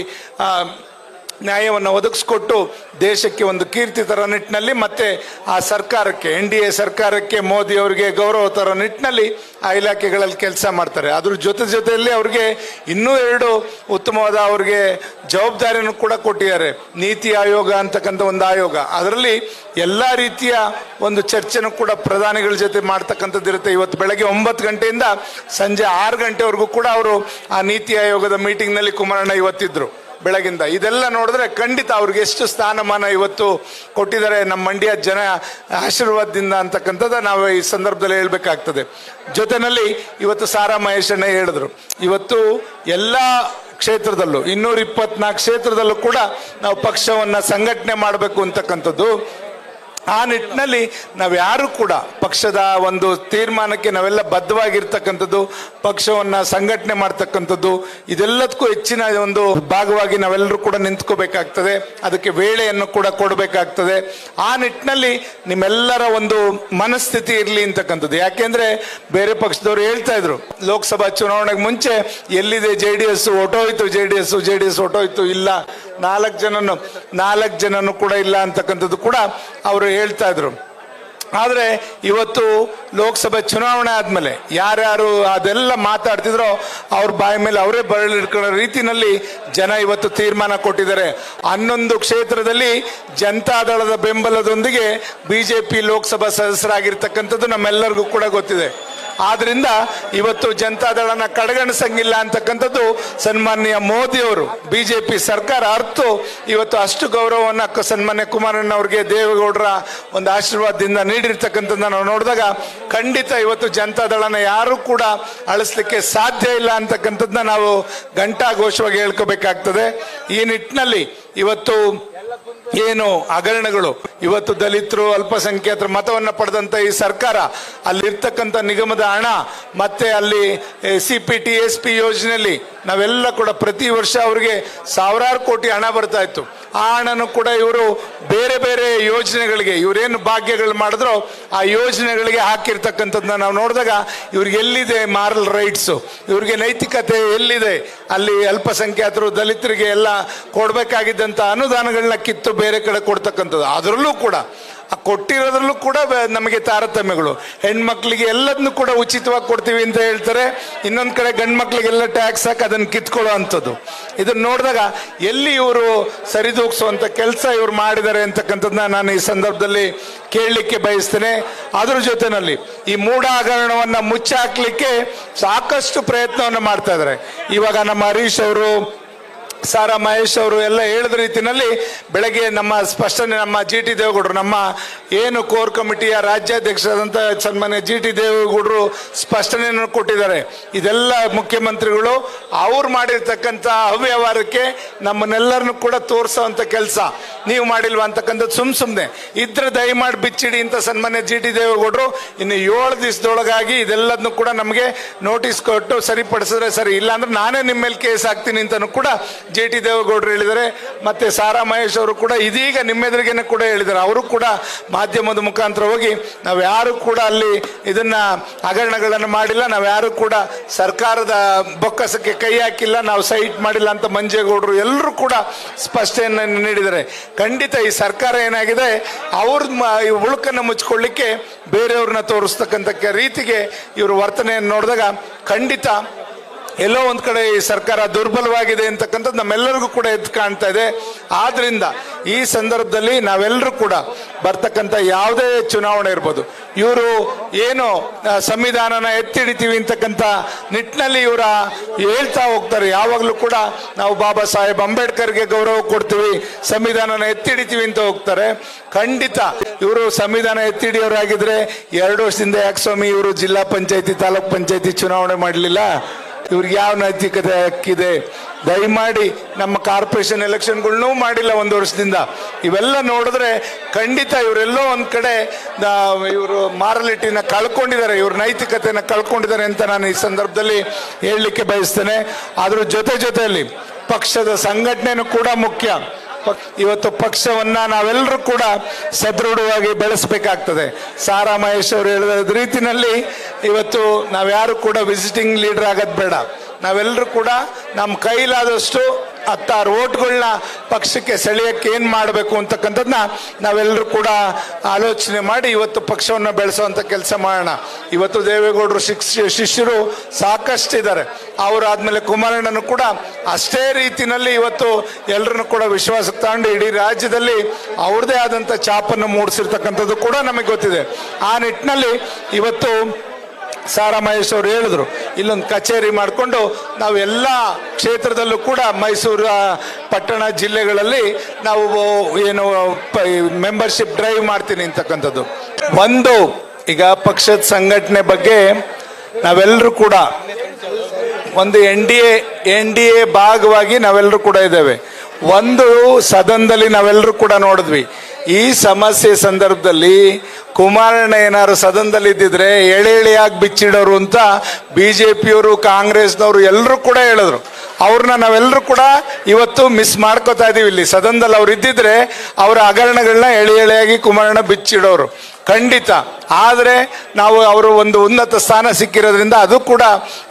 ನ್ಯಾಯವನ್ನು ಒದಗಿಸ್ಕೊಟ್ಟು ದೇಶಕ್ಕೆ ಒಂದು ಕೀರ್ತಿ ತರ ನಿಟ್ಟಿನಲ್ಲಿ ಮತ್ತೆ ಆ ಸರ್ಕಾರಕ್ಕೆ, ಎನ್ ಡಿ ಎ ಸರ್ಕಾರಕ್ಕೆ, ಮೋದಿ ಅವರಿಗೆ ಗೌರವ ತರ ನಿಟ್ಟಿನಲ್ಲಿ ಆ ಇಲಾಖೆಗಳಲ್ಲಿ ಕೆಲಸ ಮಾಡ್ತಾರೆ. ಅದ್ರ ಜೊತೆ ಜೊತೆಯಲ್ಲಿ ಅವ್ರಿಗೆ ಇನ್ನೂ ಎರಡು ಉತ್ತಮವಾದ ಅವ್ರಿಗೆ ಜವಾಬ್ದಾರಿಯನ್ನು ಕೂಡ ಕೊಟ್ಟಿದ್ದಾರೆ. ನೀತಿ ಆಯೋಗ ಅಂತಕ್ಕಂಥ ಒಂದು ಆಯೋಗ. ಅದರಲ್ಲಿ ಎಲ್ಲ ರೀತಿಯ ಒಂದು ಚರ್ಚೆನೂ ಕೂಡ ಪ್ರಧಾನಿಗಳ ಜೊತೆ ಮಾಡ್ತಕ್ಕಂಥದ್ದು ಇರುತ್ತೆ. ಇವತ್ತು ಬೆಳಗ್ಗೆ ಒಂಬತ್ತು ಗಂಟೆಯಿಂದ ಸಂಜೆ ಆರು ಗಂಟೆವರೆಗೂ ಕೂಡ ಅವರು ಆ ನೀತಿ ಆಯೋಗದ ಮೀಟಿಂಗ್ನಲ್ಲಿ ಕುಮಾರಣ್ಣ ಇವತ್ತಿದ್ರು. ಬೆಳಗಿಂದ. ಇದೆಲ್ಲ ನೋಡಿದ್ರೆ ಖಂಡಿತ ಅವ್ರಿಗೆ ಎಷ್ಟು ಸ್ಥಾನಮಾನ ಇವತ್ತು ಕೊಟ್ಟಿದ್ದಾರೆ ನಮ್ಮ ಮಂಡ್ಯ ಜನ ಆಶೀರ್ವಾದದಿಂದ ಅಂತಕ್ಕಂಥದ್ದು ನಾವು ಈ ಸಂದರ್ಭದಲ್ಲಿ ಹೇಳ್ಬೇಕಾಗ್ತದೆ. ಜೊತೆನಲ್ಲಿ ಇವತ್ತು ಸಾರಾ ಮಹೇಶಣ್ಣ ಹೇಳಿದ್ರು, ಇವತ್ತು ಎಲ್ಲ ಕ್ಷೇತ್ರದಲ್ಲೂ, ಇನ್ನೂರ ಇಪ್ಪತ್ನಾಲ್ಕು ಕ್ಷೇತ್ರದಲ್ಲೂ ಕೂಡ ನಾವು ಪಕ್ಷವನ್ನ ಸಂಘಟನೆ ಮಾಡಬೇಕು ಅಂತಕ್ಕಂಥದ್ದು ಆ ನಿಟ್ಟಿನಲ್ಲಿ ನಾವ್ಯಾರು ಕೂಡ ಪಕ್ಷದ ಒಂದು ತೀರ್ಮಾನಕ್ಕೆ ನಾವೆಲ್ಲ ಬದ್ಧವಾಗಿರ್ತಕ್ಕಂಥದ್ದು, ಪಕ್ಷವನ್ನ ಸಂಘಟನೆ ಮಾಡ್ತಕ್ಕಂಥದ್ದು, ಇದೆಲ್ಲದಕ್ಕೂ ಹೆಚ್ಚಿನ ಒಂದು ಭಾಗವಾಗಿ ನಾವೆಲ್ಲರೂ ಕೂಡ ನಿಂತ್ಕೋಬೇಕಾಗ್ತದೆ. ಅದಕ್ಕೆ ವೇಳೆಯನ್ನು ಕೂಡ ಕೊಡಬೇಕಾಗ್ತದೆ. ಆ ನಿಟ್ಟಿನಲ್ಲಿ ನಿಮ್ಮೆಲ್ಲರ ಒಂದು ಮನಸ್ಥಿತಿ ಇರಲಿ ಅಂತಕ್ಕಂಥದ್ದು. ಯಾಕೆಂದ್ರೆ ಬೇರೆ ಪಕ್ಷದವರು ಹೇಳ್ತಾ ಇದ್ರು, ಲೋಕಸಭಾ ಚುನಾವಣೆಗೆ ಮುಂಚೆ ಎಲ್ಲಿದೆ J D S ಹೊಟ್ಟೋಯ್ತು J D S, J D S ಹೊಟ್ಟೋಯ್ತು ಇಲ್ಲ. ನಾಲ್ಕು ಜನನು ನಾಲ್ಕು ಜನನು ಕೂಡ ಇಲ್ಲ ಅಂತಕ್ಕಂಥದ್ದು ಕೂಡ ಅವರು ಹೇಳ್ತಾ ಇದ್ರು. ಆದ್ರೆ ಇವತ್ತು ಲೋಕಸಭೆ ಚುನಾವಣೆ ಆದ್ಮೇಲೆ ಯಾರ್ಯಾರು ಅದೆಲ್ಲ ಮಾತಾಡ್ತಿದ್ರೋ ಅವ್ರ ಬಾಯಿ ಮೇಲೆ ಅವರೇ ಬರಲಿಡ್ಕೊಳ್ಳೋ ರೀತಿನಲ್ಲಿ ಜನ ಇವತ್ತು ತೀರ್ಮಾನ ಕೊಟ್ಟಿದ್ದಾರೆ. ಹನ್ನೊಂದು ಕ್ಷೇತ್ರದಲ್ಲಿ ಜನತಾದಳದ ಬೆಂಬಲದೊಂದಿಗೆ ಬಿಜೆಪಿ ಲೋಕಸಭಾ ಸದಸ್ಯರಾಗಿರ್ತಕ್ಕಂಥದ್ದು ನಮ್ಮೆಲ್ಲರಿಗೂ ಕೂಡ ಗೊತ್ತಿದೆ. ಆದ್ರಿಂದ ಇವತ್ತು ಜನತಾದಳನ ಕಡೆಗಣಿಸಂಗಿಲ್ಲ ಅಂತಕ್ಕಂಥದ್ದು ಸನ್ಮಾನ್ಯ ಮೋದಿ ಅವರು ಬಿಜೆಪಿ ಸರ್ಕಾರ ಅರ್ತು, ಇವತ್ತು ಅಷ್ಟು ಗೌರವವನ್ನ ಸನ್ಮಾನ್ಯ ಕುಮಾರಣ್ಣ ಅವರಿಗೆ ದೇವೇಗೌಡರ ಒಂದು ಆಶೀರ್ವಾದದಿಂದ ನೀಡಿರ್ತಕ್ಕಂಥದ್ದನ್ನ ನಾವು ನೋಡಿದಾಗ ಖಂಡಿತ ಇವತ್ತು ಜನತಾದಳನ ಯಾರು ಕೂಡ ಅಳಿಸ್ಲಿಕ್ಕೆ ಸಾಧ್ಯ ಇಲ್ಲ ಅಂತಕ್ಕಂಥದ್ದನ್ನ ನಾವು ಘಂಟಾಘೋಷವಾಗಿ ಹೇಳ್ಕೋಬೇಕಾಗ್ತದೆ. ಈ ನಿಟ್ಟಿನಲ್ಲಿ ಇವತ್ತು ಏನು ಹಗರಣಗಳು? ಇವತ್ತು ದಲಿತರು ಅಲ್ಪಸಂಖ್ಯಾತರ ಮತವನ್ನು ಪಡೆದಂತ ಈ ಸರ್ಕಾರ, ಅಲ್ಲಿರ್ತಕ್ಕಂಥ ನಿಗಮದ ಹಣ, ಮತ್ತೆ ಅಲ್ಲಿ C P T, S P ಯೋಜನೆಯಲ್ಲಿ ನಾವೆಲ್ಲ ಕೂಡ ಪ್ರತಿ ವರ್ಷ ಅವರಿಗೆ ಸಾವಿರಾರು ಕೋಟಿ ಹಣ ಬರ್ತಾ ಇತ್ತು. ಆ ಹಣನು ಕೂಡ ಇವರು ಬೇರೆ ಬೇರೆ ಯೋಜನೆಗಳಿಗೆ ಇವರೇನು ಭಾಗ್ಯಗಳು ಮಾಡಿದ್ರೋ ಆ ಯೋಜನೆಗಳಿಗೆ ಹಾಕಿರ್ತಕ್ಕಂಥದ್ದನ್ನ ನಾವು ನೋಡಿದಾಗ ಇವ್ರಿಗೆ ಎಲ್ಲಿದೆ ಮಾರಲ್ ರೈಟ್ಸು ಇವ್ರಿಗೆ ನೈತಿಕತೆ ಎಲ್ಲಿದೆ? ಅಲ್ಲಿ ಅಲ್ಪಸಂಖ್ಯಾತರು, ದಲಿತರಿಗೆ ಎಲ್ಲ ಕೊಡಬೇಕಾಗಿದ್ದಂಥ ಅನುದಾನಗಳನ್ನ ಕಿತ್ತು ಬೇರೆ ಕಡೆ ಕೊಡ್ತಕ್ಕಂಥದ್ದು. ಅದರಲ್ಲೂ ಕೂಡ ಕೊಟ್ಟಿರೋದ್ರಲ್ಲೂ ಕೂಡ ನಮಗೆ ತಾರತಮ್ಯಗಳು. ಹೆಣ್ಮಕ್ಳಿಗೆ ಎಲ್ಲದನ್ನು ಕೂಡ ಉಚಿತವಾಗಿ ಕೊಡ್ತೀವಿ ಅಂತ ಹೇಳ್ತಾರೆ. ಇನ್ನೊಂದು ಕಡೆ ಗಂಡು ಮಕ್ಳಿಗೆಲ್ಲ ಟ್ಯಾಕ್ಸ್ ಹಾಕಿ ಅದನ್ನು ಕಿತ್ಕೊಳ್ಳೋ ಅಂಥದ್ದು. ಇದನ್ನು ನೋಡಿದಾಗ ಎಲ್ಲಿ ಇವರು ಸರಿದೂಗಿಸುವಂಥ ಕೆಲಸ ಇವರು ಮಾಡಿದ್ದಾರೆ ಅಂತಕ್ಕಂಥದ್ದನ್ನ ನಾನು ಈ ಸಂದರ್ಭದಲ್ಲಿ ಕೇಳಲಿಕ್ಕೆ ಬಯಸ್ತೇನೆ. ಅದ್ರ ಜೊತೆನಲ್ಲಿ ಈ ಮೂಢ ಹಗರಣವನ್ನ ಮುಚ್ಚಾಕ್ಲಿಕ್ಕೆ ಸಾಕಷ್ಟು ಪ್ರಯತ್ನವನ್ನು ಮಾಡ್ತಾ ಇದ್ದಾರೆ. ಇವಾಗ ನಮ್ಮ ಹರೀಶ್ ಅವರು ಸಾರಾ ಮಹೇಶ್ ಅವರು ಎಲ್ಲ ಹೇಳಿದ ರೀತಿಯಲ್ಲಿ ಬೆಳಗ್ಗೆ ನಮ್ಮ ಸ್ಪಷ್ಟನೆ ನಮ್ಮ ಜಿ ಟಿ ದೇವೇಗೌಡರು, ನಮ್ಮ ಏನು ಕೋರ್ ಕಮಿಟಿಯ ರಾಜ್ಯಾಧ್ಯಕ್ಷರಾದಂಥ ಸನ್ಮಾನ್ಯ ಜಿ ಟಿ ದೇವೇಗೌಡರು ಸ್ಪಷ್ಟನೆಯನ್ನು ಕೊಟ್ಟಿದ್ದಾರೆ. ಇದೆಲ್ಲ ಮುಖ್ಯಮಂತ್ರಿಗಳು ಅವ್ರು ಮಾಡಿರ್ತಕ್ಕಂಥ ಅವ್ಯವಹಾರಕ್ಕೆ ನಮ್ಮನ್ನೆಲ್ಲರನ್ನು ಕೂಡ ತೋರಿಸೋವಂಥ ಕೆಲಸ. ನೀವು ಮಾಡಿಲ್ವಾ ಅಂತಕ್ಕಂಥದ್ದು ಸುಮ್ ಸುಮ್ಮನೆ ಇದ್ರೆ ದಯಮಾಡಿ ಬಿಚ್ಚಿಡಿ ಅಂತ ಸನ್ಮಾನ್ಯ ಜಿ ಟಿ ದೇವೇಗೌಡರು. ಇನ್ನು ಏಳು ದಿವಸದೊಳಗಾಗಿ ಇದೆಲ್ಲದನ್ನು ಕೂಡ ನಮಗೆ ನೋಟಿಸ್ ಕೊಟ್ಟು ಸರಿಪಡಿಸಿದ್ರೆ ಸರಿ. ಇಲ್ಲಾಂದ್ರೆ ನಾನೇ ನಿಮ್ಮ ಮೇಲೆ ಕೇಸ್ ಹಾಕ್ತೀನಿ ಅಂತಲೂ ಕೂಡ ಜೆ ಟಿ ದೇವೇಗೌಡರು ಹೇಳಿದ್ದಾರೆ, ಮತ್ತೆ ಸಾರಾ ಮಹೇಶ್ ಅವರು ಕೂಡ ಇದೀಗ ನಿಮ್ಮೆದುರಿಗೇನೆ ಕೂಡ ಹೇಳಿದ್ದಾರೆ. ಅವರು ಕೂಡ ಮಾಧ್ಯಮದ ಮುಖಾಂತರ ಹೋಗಿ ನಾವು ಯಾರು ಕೂಡ ಅಲ್ಲಿ ಇದನ್ನ ಹಗರಣಗಳನ್ನು ಮಾಡಿಲ್ಲ, ನಾವು ಯಾರು ಕೂಡ ಸರ್ಕಾರದ ಬೊಕ್ಕಸಕ್ಕೆ ಕೈ ಹಾಕಿಲ್ಲ, ನಾವು ಸೈಟ್ ಮಾಡಿಲ್ಲ ಅಂತ ಮಂಜೇಗೌಡರು ಎಲ್ಲರೂ ಕೂಡ ಸ್ಪಷ್ಟನೆಯನ್ನು ನೀಡಿದ್ದಾರೆ. ಖಂಡಿತ ಈ ಸರ್ಕಾರ ಏನಾಗಿದೆ, ಅವ್ರ ಉಳುಕನ್ನು ಮುಚ್ಚಿಕೊಳ್ಳಿಕ್ಕೆ ಬೇರೆಯವ್ರನ್ನ ತೋರಿಸ್ತಕ್ಕಂಥ ರೀತಿಗೆ ಇವರು ವರ್ತನೆಯನ್ನು ನೋಡಿದಾಗ ಖಂಡಿತ ಎಲ್ಲೋ ಒಂದು ಕಡೆ ಈ ಸರ್ಕಾರ ದುರ್ಬಲವಾಗಿದೆ ಅಂತಕ್ಕಂಥದ್ದು ನಮ್ಮೆಲ್ಲರಿಗೂ ಕೂಡ ಎದ್ದು ಕಾಣ್ತಾ ಇದೆ. ಆದ್ರಿಂದ ಈ ಸಂದರ್ಭದಲ್ಲಿ ನಾವೆಲ್ಲರೂ ಕೂಡ ಬರ್ತಕ್ಕಂಥ ಯಾವುದೇ ಚುನಾವಣೆ ಇರ್ಬೋದು. ಇವರು ಏನು ಸಂವಿಧಾನನ ಎತ್ತಿ ಹಿಡಿತೀವಿ ಅಂತಕ್ಕಂಥ ನಿಟ್ಟಿನಲ್ಲಿ ಇವರ ಹೇಳ್ತಾ ಹೋಗ್ತಾರೆ. ಯಾವಾಗಲೂ ಕೂಡ ನಾವು ಬಾಬಾ ಸಾಹೇಬ್ ಅಂಬೇಡ್ಕರ್ಗೆ ಗೌರವ ಕೊಡ್ತೀವಿ, ಸಂವಿಧಾನನ ಎತ್ತಿ ಹಿಡಿತೀವಿ ಅಂತ ಹೋಗ್ತಾರೆ. ಖಂಡಿತ ಇವರು ಸಂವಿಧಾನ ಎತ್ತಿಡಿಯವರಾಗಿದ್ರೆ ಎರಡು ವರ್ಷದಿಂದ ಯಾಕೆ ಸ್ವಾಮಿ ಇವರು ಜಿಲ್ಲಾ ಪಂಚಾಯತಿ, ತಾಲೂಕ್ ಪಂಚಾಯತಿ ಚುನಾವಣೆ ಮಾಡಲಿಲ್ಲ? ಇವ್ರಿಗೆ ಯಾವ ನೈತಿಕತೆ ಹಕ್ಕಿದೆ? ದಯಮಾಡಿ ನಮ್ಮ ಕಾರ್ಪೊರೇಷನ್ ಎಲೆಕ್ಷನ್ಗಳನ್ನೂ ಮಾಡಿಲ್ಲ ಒಂದು ವರ್ಷದಿಂದ. ಇವೆಲ್ಲ ನೋಡಿದ್ರೆ ಖಂಡಿತ ಇವರೆಲ್ಲೋ ಒಂದು ಕಡೆ ಇವರು ಮಾರಲಿಟಿನ ಕಳ್ಕೊಂಡಿದ್ದಾರೆ, ಇವ್ರ ನೈತಿಕತೆನ ಕಳ್ಕೊಂಡಿದ್ದಾರೆ ಅಂತ ನಾನು ಈ ಸಂದರ್ಭದಲ್ಲಿ ಹೇಳಲಿಕ್ಕೆ ಬಯಸ್ತೇನೆ. ಅದರ ಜೊತೆ ಜೊತೆಯಲ್ಲಿ ಪಕ್ಷದ ಸಂಘಟನೆನೂ ಕೂಡ ಮುಖ್ಯ. ಇವತ್ತು ಪಕ್ಷವನ್ನ ನಾವೆಲ್ಲರೂ ಕೂಡ ಸದೃಢವಾಗಿ ಬೆಳೆಸಬೇಕಾಗ್ತದೆ. ಸಾರಾ ಮಹೇಶ್ ಅವರು ಹೇಳಿದ ರೀತಿನಲ್ಲಿ ಇವತ್ತು ನಾವ್ಯಾರು ಕೂಡ ವಿಸಿಟಿಂಗ್ ಲೀಡರ್ ಆಗೋದು ಬೇಡ. ನಾವೆಲ್ಲರೂ ಕೂಡ ನಮ್ಮ ಕೈಲಾದಷ್ಟು ಹತ್ತಾರು ಓಟ್ಗಳನ್ನ ಪಕ್ಷಕ್ಕೆ ಸೆಳೆಯಕ್ಕೆ ಏನು ಮಾಡಬೇಕು ಅಂತಕ್ಕಂಥದ್ದನ್ನ ನಾವೆಲ್ಲರೂ ಕೂಡ ಆಲೋಚನೆ ಮಾಡಿ ಇವತ್ತು ಪಕ್ಷವನ್ನು ಬೆಳೆಸೋವಂಥ ಕೆಲಸ ಮಾಡೋಣ. ಇವತ್ತು ದೇವೇಗೌಡರು ಶಿಕ್ಷ, ಶಿಷ್ಯರು ಅವರ ಆದಮೇಲೆ ಕುಮಾರಣ್ಣನು ಕೂಡ ಅಷ್ಟೇ ರೀತಿಯಲ್ಲಿ ಇವತ್ತು ಎಲ್ಲರನ್ನು ಕೂಡ ವಿಶ್ವಾಸಕ್ಕೆ ತಗೊಂಡು ಇಡೀ ರಾಜ್ಯದಲ್ಲಿ ಅವ್ರದೇ ಆದಂಥ ಚಾಪನ್ನು ಮೂಡಿಸಿರ್ತಕ್ಕಂಥದ್ದು ಕೂಡ ನಮಗೆ ಗೊತ್ತಿದೆ. ಆ ನಿಟ್ಟಿನಲ್ಲಿ ಇವತ್ತು ಸಾರಾ ಮಹೇಶ್ ಅವರು ಹೇಳಿದ್ರು. ಇಲ್ಲೊಂದು ಕಚೇರಿ ಮಾಡಿಕೊಂಡು ನಾವು ಎಲ್ಲ ಕ್ಷೇತ್ರದಲ್ಲೂ ಕೂಡ ಮೈಸೂರು ಪಟ್ಟಣ ಜಿಲ್ಲೆಗಳಲ್ಲಿ ನಾವು ಏನು ಮೆಂಬರ್ಶಿಪ್ ಡ್ರೈವ್ ಮಾಡ್ತೀನಿ ಅಂತಕ್ಕಂಥದ್ದು. ಒಂದು ಈಗ ಪಕ್ಷದ ಸಂಘಟನೆ ಬಗ್ಗೆ ನಾವೆಲ್ಲರೂ ಕೂಡ ಒಂದು N D A, N D A ಭಾಗವಾಗಿ ನಾವೆಲ್ಲರೂ ಕೂಡ ಇದ್ದೇವೆ. ಒಂದು ಸದನದಲ್ಲಿ ನಾವೆಲ್ಲರೂ ಕೂಡ ನೋಡಿದ್ವಿ. ಈ ಸಮಸ್ಯೆ ಸಂದರ್ಭದಲ್ಲಿ ಕುಮಾರಣ್ಣ ಏನಾದ್ರು ಸದನದಲ್ಲಿ ಇದ್ದಿದ್ರೆ ಎಳೆ ಎಳೆಯಾಗಿ ಬಿಚ್ಚಿಡೋರು ಅಂತ ಬಿ ಜೆ ಪಿಯವರು ಕಾಂಗ್ರೆಸ್ನವರು ಎಲ್ಲರೂ ಕೂಡ ಹೇಳಿದ್ರು. ಅವ್ರನ್ನ ನಾವೆಲ್ಲರೂ ಕೂಡ ಇವತ್ತು ಮಿಸ್ ಮಾಡ್ಕೋತಾ ಇದೀವಿ ಇಲ್ಲಿ. ಸದನದಲ್ಲಿ ಅವ್ರು ಇದ್ದಿದ್ರೆ ಅವರ ಹಗರಣಗಳನ್ನ ಎಳೆ ಎಳೆಯಾಗಿ ಕುಮಾರಣ್ಣ ಬಿಚ್ಚಿಡೋರು. ಖಂಡಿತ. ಆದರೆ ನಾವು ಅವರು ಒಂದು ಉನ್ನತ ಸ್ಥಾನ ಸಿಕ್ಕಿರೋದ್ರಿಂದ ಅದು ಕೂಡ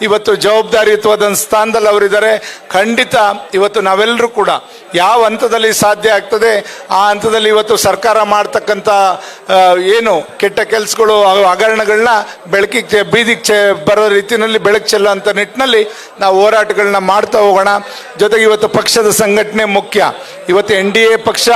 ಇವತ್ತು ಜವಾಬ್ದಾರಿಯುತವಾದ ಸ್ಥಾನದಲ್ಲಿ ಅವರಿದ್ದಾರೆ. ಖಂಡಿತ ಇವತ್ತು ನಾವೆಲ್ಲರೂ ಕೂಡ ಯಾವ ಹಂತದಲ್ಲಿ ಸಾಧ್ಯ ಆಗ್ತದೆ, ಆ ಹಂತದಲ್ಲಿ ಇವತ್ತು ಸರ್ಕಾರ ಮಾಡ್ತಕ್ಕಂಥ ಏನು ಕೆಟ್ಟ ಕೆಲಸಗಳು ಹಗರಣಗಳನ್ನ ಬೆಳಕಿಗೆ ಬೀದಿಗೆ ಬರೋ ರೀತಿಯಲ್ಲಿ ಬೆಳಕು ಚೆಲ್ಲುವಂಥ ನಿಟ್ಟಿನಲ್ಲಿ ನಾವು ಹೋರಾಟಗಳನ್ನ ಮಾಡ್ತಾ ಹೋಗೋಣ. ಜೊತೆಗೆ ಇವತ್ತು ಪಕ್ಷದ ಸಂಘಟನೆ ಮುಖ್ಯ. ಇವತ್ತು ಎನ್ ಡಿ ಎ ಪಕ್ಷ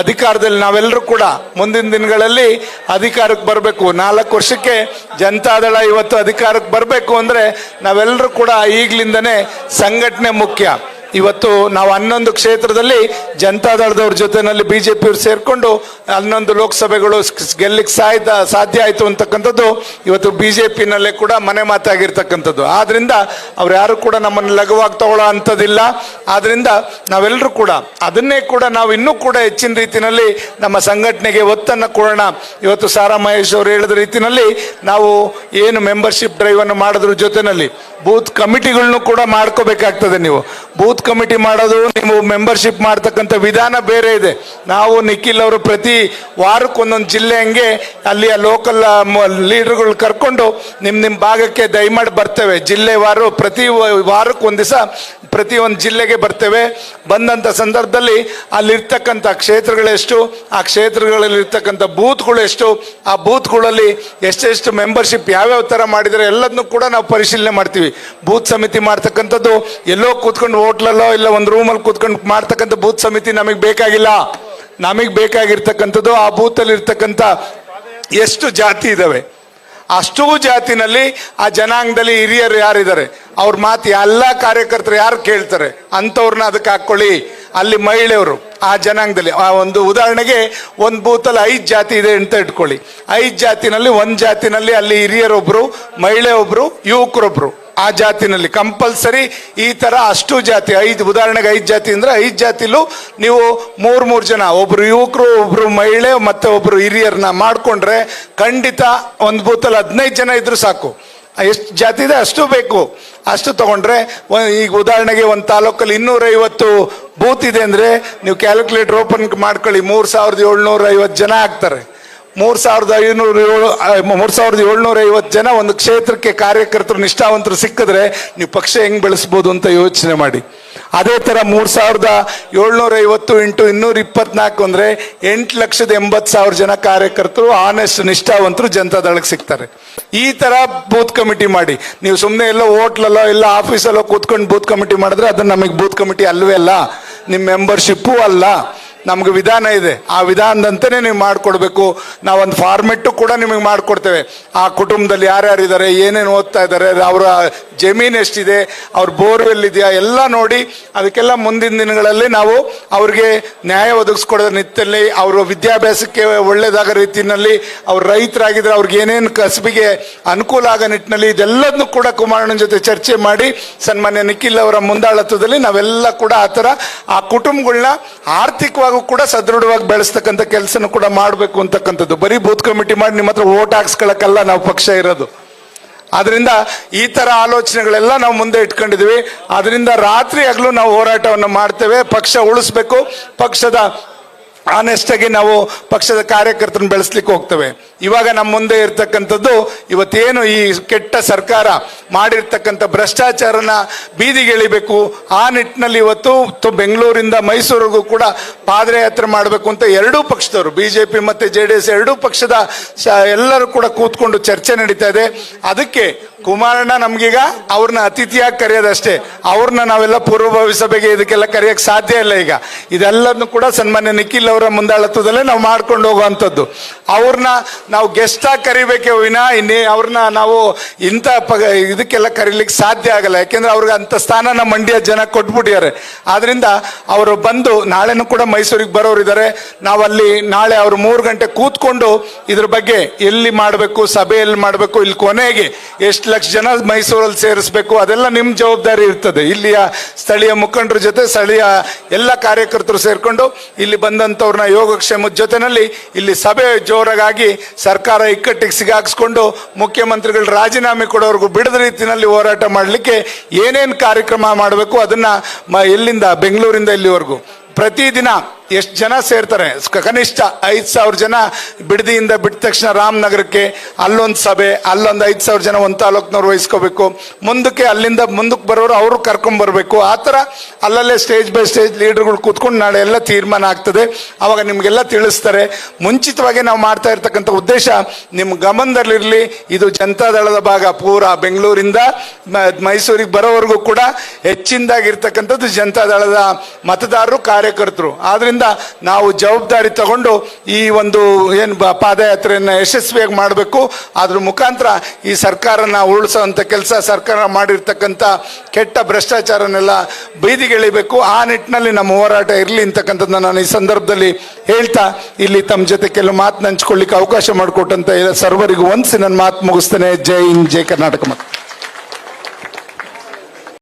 ಅಧಿಕಾರದಲ್ಲಿ ನಾವೆಲ್ಲರೂ ಕೂಡ ಮುಂದಿನ ದಿನಗಳಲ್ಲಿ ಅಧಿಕಾರಕ್ಕೆ ಬರಬೇಕು. ನಾಲ್ಕು ವರ್ಷಕ್ಕೆ ಜನತಾದಳ ಇವತ್ತು ಅಧಿಕಾರಕ್ಕೆ ಬರಬೇಕು ಅಂದರೆ ನಾವೆಲ್ಲರೂ ಕೂಡ ಈಗಲಿಂದನೇ ಸಂಘಟನೆ ಮುಖ್ಯ. ಇವತ್ತು ನಾವು ಹನ್ನೊಂದು ಕ್ಷೇತ್ರದಲ್ಲಿ ಜನತಾದಳದವ್ರ ಜೊತೆನಲ್ಲಿ ಬಿಜೆಪಿ ಪಿಯವ್ರು ಸೇರ್ಕೊಂಡು ಹನ್ನೊಂದು ಲೋಕಸಭೆಗಳು ಗೆಲ್ಲಕ್ಕೆ ಸಾಯ್ ಸಾಧ್ಯ ಆಯ್ತು ಅಂತಕ್ಕಂಥದ್ದು ಇವತ್ತು ಬಿಜೆಪಿನಲ್ಲೇ ಕೂಡ ಮನೆ ಮಾತಾಗಿರ್ತಕ್ಕಂಥದ್ದು. ಆದ್ರಿಂದ ಅವ್ರು ಯಾರು ಕೂಡ ನಮ್ಮನ್ನು ಲಘುವಾಗಿ ತಗೊಳ್ಳೋ ಅಂಥದ್ದಿಲ್ಲ. ಆದ್ರಿಂದ ನಾವೆಲ್ಲರೂ ಕೂಡ ಅದನ್ನೇ ಕೂಡ ನಾವು ಇನ್ನೂ ಕೂಡ ಹೆಚ್ಚಿನ ರೀತಿಯಲ್ಲಿ ನಮ್ಮ ಸಂಘಟನೆಗೆ ಒತ್ತನ್ನು ಕೊಡೋಣ. ಇವತ್ತು ಸಾರಾ ಮಹೇಶ್ ಅವರು ಹೇಳಿದ ರೀತಿಯಲ್ಲಿ ನಾವು ಏನು ಮೆಂಬರ್ಶಿಪ್ ಡ್ರೈವ್ ಅನ್ನು ಮಾಡೋದ್ರ ಜೊತೆನಲ್ಲಿ, ಬೂತ್ ಕಮಿಟಿಗಳನ್ನು ಕೂಡ ಮಾಡ್ಕೋಬೇಕಾಗ್ತದೆ ನೀವು. ಬೂತ್ ಕಮಿಟಿ ಮಾಡೋದು, ನೀವು ಮೆಂಬರ್ಶಿಪ್ ಮಾಡ್ತಕ್ಕಂಥ ವಿಧಾನ ಬೇರೆ ಇದೆ. ನಾವು ನಿಖಿಲ್ ಅವರು ಪ್ರತಿ ವಾರಕ್ಕೊಂದೊಂದು ಜಿಲ್ಲೆ ಹಂಗೆ ಅಲ್ಲಿಯ ಲೋಕಲ್ ಲೀಡರ್ಗಳು ಕರ್ಕೊಂಡು ನಿಮ್ಮ ನಿಮ್ಮ ಭಾಗಕ್ಕೆ ದಯಮಾಡಿ ಬರ್ತೇವೆ. ಜಿಲ್ಲೆವಾರು ಪ್ರತಿ ವಾರಕ್ಕೆ ಒಂದು ದಿವಸ ಪ್ರತಿ ಒಂದು ಜಿಲ್ಲೆಗೆ ಬರ್ತೇವೆ. ಬಂದಂಥ ಸಂದರ್ಭದಲ್ಲಿ ಅಲ್ಲಿರ್ತಕ್ಕಂಥ ಕ್ಷೇತ್ರಗಳೆಷ್ಟು, ಆ ಕ್ಷೇತ್ರಗಳಲ್ಲಿ ಇರ್ತಕ್ಕಂಥ ಬೂತ್ಗಳು ಎಷ್ಟು ಆ ಬೂತ್ಗಳಲ್ಲಿ ಎಷ್ಟೆಷ್ಟು ಮೆಂಬರ್ಶಿಪ್ ಯಾವ್ಯಾವ ಥರ ಮಾಡಿದರೆ ಎಲ್ಲದನ್ನು ಕೂಡ ನಾವು ಪರಿಶೀಲನೆ ಮಾಡ್ತೀವಿ. ಬೂತ್ ಸಮಿತಿ ಮಾಡ್ತಕ್ಕಂಥದ್ದು, ಎಲ್ಲೋ ಕೂತ್ಕೊಂಡು ಹೋಟ್ಲಲ್ಲೋ ಇಲ್ಲ ಒಂದು ರೂಮಲ್ಲಿ ಕೂತ್ಕೊಂಡು ಮಾಡ್ತಕ್ಕಂಥ ಬೂತ್ ಸಮಿತಿ ನಮಗೆ ಬೇಕಾಗಿಲ್ಲ. ನಮಗೆ ಬೇಕಾಗಿರ್ತಕ್ಕಂಥದ್ದು, ಆ ಬೂತಲ್ಲಿರ್ತಕ್ಕಂಥ ಎಷ್ಟು ಜಾತಿ ಇದಾವೆ. ಅಷ್ಟೂ ಜಾತಿನಲ್ಲಿ ಆ ಜನಾಂಗದಲ್ಲಿ ಹಿರಿಯರು ಯಾರಿದ್ದಾರೆ? ಅವ್ರ ಮಾತು ಎಲ್ಲ ಕಾರ್ಯಕರ್ತರು ಯಾರು ಕೇಳ್ತಾರೆ? ಅಂಥವ್ರನ್ನ ಅದಕ್ಕೆ ಹಾಕ್ಕೊಳ್ಳಿ. ಅಲ್ಲಿ ಮಹಿಳೆಯವರು ಆ ಜನಾಂಗದಲ್ಲಿ. ಆ ಒಂದು ಉದಾಹರಣೆಗೆ ಒಂದು ಬೂತಲ್ಲಿ ಐದು ಜಾತಿ ಇದೆ ಅಂತ ಇಟ್ಕೊಳ್ಳಿ. ಐದು ಜಾತಿನಲ್ಲಿ ಒಂದು ಜಾತಿನಲ್ಲಿ ಅಲ್ಲಿ ಹಿರಿಯರೊಬ್ಬರು ಮಹಿಳೆ ಒಬ್ರು ಯುವಕರೊಬ್ರು. ಆ ಜಾತಿನಲ್ಲಿ ಕಂಪಲ್ಸರಿ ಈ ತರ ಅಷ್ಟು ಜಾತಿ, ಐದು ಉದಾಹರಣೆಗೆ ಐದು ಜಾತಿ ಅಂದ್ರೆ ಐದು ಜಾತಿಲೂ ನೀವು ಮೂರ್ ಮೂರ್ ಜನ, ಒಬ್ರು ಯುವಕರು, ಒಬ್ರು ಮಹಿಳೆ, ಮತ್ತೆ ಒಬ್ರು ಹಿರಿಯರನ್ನ ಮಾಡ್ಕೊಂಡ್ರೆ ಖಂಡಿತ ಒಂದು ಬೂತಲ್ಲಿ ಹದಿನೈದು ಜನ ಇದ್ರು ಸಾಕು. ಎಷ್ಟು ಜಾತಿ ಇದೆ ಅಷ್ಟು ಬೇಕು. ಅಷ್ಟು ತಗೊಂಡ್ರೆ ಈಗ ಉದಾಹರಣೆಗೆ ಒಂದು ತಾಲೂಕಲ್ಲಿ ಇನ್ನೂರೈವತ್ತು ಬೂತ್ ಇದೆ ಅಂದ್ರೆ ನೀವು ಕ್ಯಾಲ್ಕುಲೇಟರ್ ಓಪನ್ ಮಾಡ್ಕೊಳ್ಳಿ, ಮೂರ್ ಸಾವಿರದ ಏಳ್ನೂರ ಐವತ್ತು ಜನ ಆಗ್ತಾರೆ. ಮೂರ್ ಸಾವಿರದ ಐನೂರ ಏಳು ಮೂರು ಸಾವಿರದ ಏಳ್ನೂರ ಐವತ್ತು ಜನ ಒಂದು ಕ್ಷೇತ್ರಕ್ಕೆ ಕಾರ್ಯಕರ್ತರು, ನಿಷ್ಠಾವಂತರು ಸಿಕ್ಕಿದ್ರೆ ನೀವು ಪಕ್ಷ ಹೆಂಗ್ ಬೆಳೆಸ್ಬೋದು ಅಂತ ಯೋಚನೆ ಮಾಡಿ. ಅದೇ ತರ ಮೂರ್ ಸಾವಿರದ ಏಳ್ನೂರ ಐವತ್ತು ಇಂಟು ಇನ್ನೂರ ಇಪ್ಪತ್ನಾಲ್ಕು ಅಂದ್ರೆ ಎಂಟು ಲಕ್ಷದ ಎಂಬತ್ತು ಸಾವಿರ ಜನ ಕಾರ್ಯಕರ್ತರು ಆನೆಸ್ಟ್ ನಿಷ್ಠಾವಂತರು ಜನತಾದಳಕ್ಕೆ ಸಿಗ್ತಾರೆ ಈ ತರ ಬೂತ್ ಕಮಿಟಿ ಮಾಡಿ. ನೀವು ಸುಮ್ಮನೆ ಎಲ್ಲ ಹೋಟ್ಲಲ್ಲೋ ಇಲ್ಲ ಆಫೀಸಲ್ಲೋ ಕೂತ್ಕೊಂಡು ಬೂತ್ ಕಮಿಟಿ ಮಾಡಿದ್ರೆ ಅದು ನಮಗೆ ಬೂತ್ ಕಮಿಟಿ ಅಲ್ವೇ ಅಲ್ಲ. ನಿಮ್ಮ ಮೆಂಬರ್ಶಿಪ್ಪು ಅಲ್ಲ. ನಮ್ಗೆ ವಿಧಾನ ಇದೆ. ಆ ವಿಧಾನದಂತೆಯೇ ನೀವು ಮಾಡಿಕೊಡ್ಬೇಕು. ನಾವೊಂದು ಫಾರ್ಮೆಟ್ಟು ಕೂಡ ನಿಮಗೆ ಮಾಡಿಕೊಡ್ತೇವೆ. ಆ ಕುಟುಂಬದಲ್ಲಿ ಯಾರ್ಯಾರು ಇದ್ದಾರೆ ಏನೇನು ಓದ್ತಾ ಇದ್ದಾರೆ, ಅವರ ಜಮೀನು ಎಷ್ಟಿದೆ, ಅವ್ರ ಬೋರ್ವೆಲ್ ಇದೆಯಾ ಎಲ್ಲ ನೋಡಿ ಅದಕ್ಕೆಲ್ಲ ಮುಂದಿನ ದಿನಗಳಲ್ಲಿ ನಾವು ಅವ್ರಿಗೆ ನ್ಯಾಯ ಒದಗಿಸ್ಕೊಡೋ ನಿಟ್ಟಿನಲ್ಲಿ, ಅವರ ವಿದ್ಯಾಭ್ಯಾಸಕ್ಕೆ ಒಳ್ಳೇದಾಗ ರೀತಿಯಲ್ಲಿ ಅವ್ರು ರೈತರಾಗಿದ್ರೆ ಅವ್ರಿಗೆ ಏನೇನು ಕಸಬಿಗೆ ಅನುಕೂಲ ಆಗೋ ನಿಟ್ಟಿನಲ್ಲಿ ಇದೆಲ್ಲದನ್ನು ಕೂಡ ಕುಮಾರಣ್ಣನ ಜೊತೆ ಚರ್ಚೆ ಮಾಡಿ, ಸನ್ಮಾನ್ಯ ನಿಖಿಲ್ ಅವರ ಮುಂದಾಳತ್ವದಲ್ಲಿ ನಾವೆಲ್ಲ ಕೂಡ ಆ ಥರ ಆ ಕುಟುಂಬಗಳನ್ನ ಆರ್ಥಿಕವಾಗೂ ಕೂಡ ಸದೃಢವಾಗಿ ಬೆಳೆಸ್ತಕ್ಕಂಥ ಕೆಲಸನೂ ಕೂಡ ಮಾಡಬೇಕು ಅಂತಕ್ಕಂಥದ್ದು. ಬರೀ ಬೂತ್ ಕಮಿಟಿ ಮಾಡಿ ನಿಮ್ಮ ಹತ್ರ ಓಟ್ ಹಾಕ್ಸ್ಕೊಳಕ್ಕೆಲ್ಲ ನಾವು ಪಕ್ಷ ಇರೋದು. ಆದ್ರಿಂದ ಈ ತರ ಆಲೋಚನೆಗಳೆಲ್ಲ ನಾವು ಮುಂದೆ ಇಟ್ಕೊಂಡಿದೀವಿ ಅದರಿಂದ ರಾತ್ರಿ ಹಗಲು ನಾವು ಹೋರಾಟವನ್ನು ಮಾಡ್ತೇವೆ. ಪಕ್ಷ ಉಳಿಸ್ಬೇಕು. ಪಕ್ಷದ ಆನೆಸ್ಟ್ ಆಗಿ ನಾವು ಪಕ್ಷದ ಕಾರ್ಯಕರ್ತರನ್ನ ಬೆಳೆಸ್ಲಿಕ್ಕೆ ಹೋಗ್ತೇವೆ. ಇವಾಗ ನಮ್ಮ ಮುಂದೆ ಇರ್ತಕ್ಕಂಥದ್ದು ಇವತ್ತೇನು ಈ ಕೆಟ್ಟ ಸರ್ಕಾರ ಮಾಡಿರ್ತಕ್ಕಂಥ ಭ್ರಷ್ಟಾಚಾರನ ಬೀದಿಗೆಳಿಬೇಕು ಆ ನಿಟ್ಟಿನಲ್ಲಿ ಇವತ್ತು ಬೆಂಗಳೂರಿಂದ ಮೈಸೂರಿಗೂ ಕೂಡ ಪಾದಯಾತ್ರೆ ಮಾಡಬೇಕು ಅಂತ ಎರಡೂ ಪಕ್ಷದವರು ಬಿ ಜೆ ಪಿ ಮತ್ತೆ ಜೆ ಡಿ ಎಸ್ ಎರಡೂ ಪಕ್ಷದ ಎಲ್ಲರೂ ಕೂಡ ಕೂತ್ಕೊಂಡು ಚರ್ಚೆ ನಡೀತಾ ಇದೆ. ಅದಕ್ಕೆ ಕುಮಾರಣ್ಣ ನಮ್ಗೀಗ ಅವ್ರನ್ನ ಅತಿಥಿಯಾಗಿ ಕರೆಯೋದಷ್ಟೇ ಅವ್ರನ್ನ ನಾವೆಲ್ಲ ಪೂರ್ವಭಾವಿ ಸಭೆಗೆ ಇದಕ್ಕೆಲ್ಲ ಕರೆಯಕ್ಕೆ ಸಾಧ್ಯ ಇಲ್ಲ ಈಗ. ಇದೆಲ್ಲದನ್ನು ಕೂಡ ಸನ್ಮಾನ್ಯ ನಿಖಿಲ್ ಅವರ ಮುಂದಾಳತ್ವದಲ್ಲೇ ನಾವು ಮಾಡ್ಕೊಂಡು ಹೋಗುವಂಥದ್ದು. ಅವ್ರನ್ನ ನಾವು ಗೆಸ್ಟ್ ಆಗಿ ಕರಿಬೇಕೇ ವಿನಾ ಇನ್ನೇ ಅವ್ರನ್ನ ನಾವು ಇಂಥ ಪ, ಇದಕ್ಕೆಲ್ಲ ಕರೀಲಿಕ್ಕೆ ಸಾಧ್ಯ ಆಗಲ್ಲ. ಯಾಕೆಂದ್ರೆ ಅವ್ರಿಗೆ ಅಂಥ ಸ್ಥಾನ ನಮ್ಮ ಮಂಡ್ಯ ಜನ ಕೊಟ್ಬಿಟ್ಟಿದ್ದಾರೆ. ಆದ್ರಿಂದ ಅವರು ಬಂದು ನಾಳೆನೂ ಕೂಡ ಮೈಸೂರಿಗೆ ಬರೋರಿದ್ದಾರೆ ನಾವಲ್ಲಿ ನಾಳೆ ಅವರು ಮೂರು ಗಂಟೆ ಕೂತ್ಕೊಂಡು ಇದ್ರ ಬಗ್ಗೆ ಎಲ್ಲಿ ಮಾಡಬೇಕು ಸಭೆ ಎಲ್ಲಿ ಮಾಡಬೇಕು, ಇಲ್ಲಿ ಕೊನೆಗೆ ಎಷ್ಟು ಲಕ್ಷ ಜನ ಮೈಸೂರಲ್ಲಿ ಸೇರಿಸ್ಬೇಕು, ಅದೆಲ್ಲ ನಿಮ್ಮ ಜವಾಬ್ದಾರಿ ಇರ್ತದೆ. ಇಲ್ಲಿಯ ಸ್ಥಳೀಯ ಮುಖಂಡರ ಜೊತೆ ಸ್ಥಳೀಯ ಎಲ್ಲ ಕಾರ್ಯಕರ್ತರು ಸೇರಿಕೊಂಡು ಇಲ್ಲಿ ಬಂದಂಥವ್ರನ್ನ ಯೋಗಕ್ಷೇಮದ ಜೊತೆನಲ್ಲಿ ಇಲ್ಲಿ ಸಭೆ ಜೋರಾಗಿ ಸರ್ಕಾರ ಇಕ್ಕಟ್ಟಿಗೆ ಸಿಗಾಕ್ಸ್ಕೊಂಡು ಮುಖ್ಯಮಂತ್ರಿಗಳು ರಾಜೀನಾಮೆ ಕೊಡೋರ್ಗು ಬಿಡದ ರೀತಿಯಲ್ಲಿ ಹೋರಾಟ ಮಾಡಲಿಕ್ಕೆ ಏನೇನು ಕಾರ್ಯಕ್ರಮ ಮಾಡಬೇಕು ಅದನ್ನ ಮ- ಎಲ್ಲಿಂದ, ಬೆಂಗಳೂರಿಂದ ಇಲ್ಲಿವರೆಗೂ. ಪ್ರತಿದಿನ ಎಷ್ಟು ಜನ ಸೇರ್ತಾರೆ? ಕನಿಷ್ಠ ಐದು ಸಾವಿರ ಜನ ಬಿಡದಿಯಿಂದ ಬಿಟ್ಟ ತಕ್ಷಣ ರಾಮನಗರಕ್ಕೆ ಅಲ್ಲೊಂದು ಸಭೆ, ಅಲ್ಲೊಂದು ಐದು ಸಾವಿರ ಜನ ಒಂದು ತಾಲೂಕ್ನವ್ರು ವಹಿಸ್ಕೋಬೇಕು. ಮುಂದಕ್ಕೆ ಅಲ್ಲಿಂದ ಮುಂದಕ್ಕೆ ಬರೋರು ಅವರು ಕರ್ಕೊಂಡ್ ಬರಬೇಕು. ಆ ಥರ ಅಲ್ಲಲ್ಲೇ ಸ್ಟೇಜ್ ಬೈ ಸ್ಟೇಜ್ ಲೀಡರ್ಗಳು ಕೂತ್ಕೊಂಡು ನಾಳೆ ಎಲ್ಲ ತೀರ್ಮಾನ ಆಗ್ತದೆ. ಅವಾಗ ನಿಮಗೆಲ್ಲ ತಿಳಿಸ್ತಾರೆ. ಮುಂಚಿತವಾಗಿ ನಾವು ಮಾಡ್ತಾ ಇರ್ತಕ್ಕಂಥ ಉದ್ದೇಶ ನಿಮ್ಮ ಗಮನದಲ್ಲಿರಲಿ. ಇದು ಜನತಾದಳದ ಭಾಗ, ಪೂರ ಬೆಂಗಳೂರಿಂದ ಮೈಸೂರಿಗೆ ಬರೋವರೆಗೂ ಕೂಡ ಹೆಚ್ಚಿನದಾಗಿರ್ತಕ್ಕಂಥದ್ದು ಜನತಾದಳದ ಮತದಾರರು, ಕಾರ್ಯಕರ್ತರು. ಆದ್ರಿಂದ ನಾವು ಜವಾಬ್ದಾರಿ ತಗೊಂಡು ಈ ಒಂದು ಏನು ಪಾದಯಾತ್ರೆಯನ್ನು ಯಶಸ್ವಿಯಾಗಿ ಮಾಡಬೇಕು. ಅದ್ರ ಮುಖಾಂತರ ಈ ಸರ್ಕಾರನ ಉಳಿಸುವಂತ ಕೆಲಸ ಸರ್ಕಾರ ಮಾಡಿರ್ತಕ್ಕಂಥ ಕೆಟ್ಟ ಭ್ರಷ್ಟಾಚಾರನೆಲ್ಲ ಬೀದಿಗೆಳಿಬೇಕು ಆ ನಿಟ್ಟಿನಲ್ಲಿ ನಮ್ಮ ಹೋರಾಟ ಇರಲಿ ಅಂತಕ್ಕಂಥದ್ದು ನಾನು ಈ ಸಂದರ್ಭದಲ್ಲಿ ಹೇಳ್ತಾ ಇಲ್ಲಿ ತಮ್ಮ ಜೊತೆ ಕೆಲವು ಮಾತು ಹಂಚ್ಕೊಳ್ಳಿಕ್ಕೆ ಅವಕಾಶ ಮಾಡಿಕೊಟ್ಟಂತ ಸರ್ವರಿಗೂ ಒಂದ್ಸಿ ನನ್ನ ಮಾತು ಮುಗಿಸ್ತೇನೆ. ಜೈ ಹಿಂದ್, ಜೈ ಕರ್ನಾಟಕ ಮತ್ತು